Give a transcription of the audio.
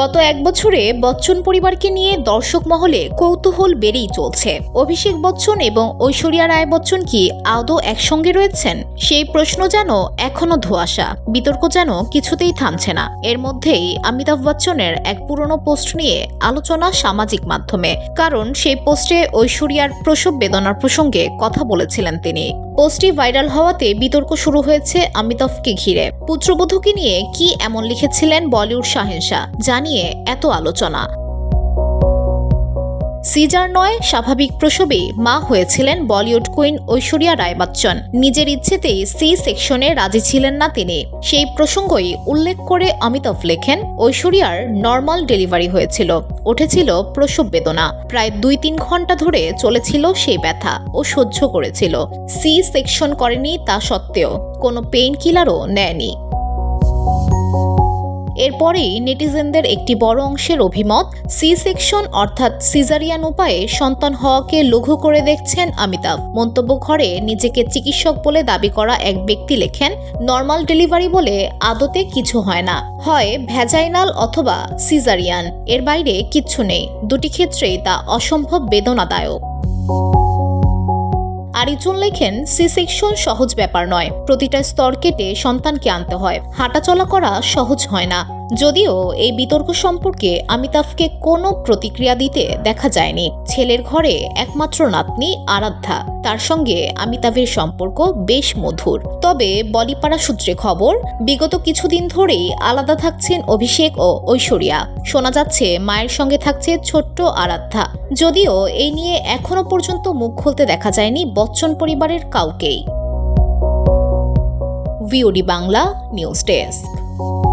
গত এক বছরে বচ্চন পরিবারকে নিয়ে দর্শক মহলে কৌতূহল বেড়েই চলছে। অভিষেক বচ্চন এবং ঐশ্বরিয়া রায় বচ্চন কি আদৌ একসঙ্গে রয়েছেন? সেই প্রশ্ন যেন এখনও ধোঁয়াশা। বিতর্ক যেন কিছুতেই থামছে না। এর মধ্যেই অমিতাভ বচ্চনের এক পুরনো পোস্ট নিয়ে আলোচনা সামাজিক মাধ্যমে। কারণ সেই পোস্টে ঐশ্বরিয়ার প্রসব বেদনার প্রসঙ্গে কথা বলেছিলেন তিনি। পোস্টটি ভাইরাল হওয়াতে বিতর্ক শুরু হয়েছে অমিতাভকে ঘিরে। পুত্রবধূকে নিয়ে কি এমন লিখেছিলেন বলিউড শাহেনশা জানিয়ে এত আলোচনা। সিজার নয়, স্বাভাবিক প্রসবেই মা হয়েছিলেন বলিউড কুইন ঐশ্বরিয়া রায় বচ্চন নিজের ইচ্ছেতেই সি সেকশনে রাজি ছিলেন না তিনি। সেই প্রসঙ্গই উল্লেখ করে অমিতাভ লেখেন, ঐশ্বরিয়ার নর্মাল ডেলিভারি হয়েছিল, উঠেছিল প্রসব বেদনা। প্রায় দুই তিন ঘণ্টা ধরে চলেছিল সেই ব্যথা ও সহ্য করেছিল। সি সেকশন করেনি তা সত্ত্বেও, কোনো পেইন কিলারও নেয়নি। এরপরেই নেটিজেনদের একটি বড় অংশের অভিমত, সি সেকশন অর্থাৎ সিজারিয়ান উপায়ে সন্তান হওয়াকে লঘু করে দেখছেন অমিতাভ। মন্তব্য ঘরে নিজেকে চিকিৎসক বলে দাবি করা এক ব্যক্তি লেখেন, নর্মাল ডেলিভারি বলে আদতে কিছু হয় না। হয় ভ্যাজাইনাল অথবা সিজারিয়ান। এর বাইরে কিচ্ছু নেই। দুটি ক্ষেত্রেই তা অসম্ভব বেদনাদায়ক। আরিজন লেখেন সি সেকশন সহজ ব্যাপার নয়। প্রতিটা স্তর কেটে সন্তানকে আনতে হয়। হাঁটাচলা করা সহজ হয় না। যদিও এই বিতর্ক সম্পর্কে অমিতাভকে কোনো প্রতিক্রিয়া দিতে দেখা যায়নি। ছেলের ঘরে একমাত্র নাতনি আরাধ্যা। তার সঙ্গে অমিতাভের সম্পর্ক বেশ মধুর। তবে বলিপাড়া সূত্রে খবর, বিগত কিছুদিন ধরেই আলাদা থাকছেন অভিষেক ও ঐশ্বরিয়া। শোনা যাচ্ছে, মায়ের সঙ্গে থাকছে ছোট্ট আরাধ্যা। যদিও এই নিয়ে এখনও পর্যন্ত মুখ খুলতে দেখা যায়নি বচ্চন পরিবারের কাউকেই। VOD Bangla news desk.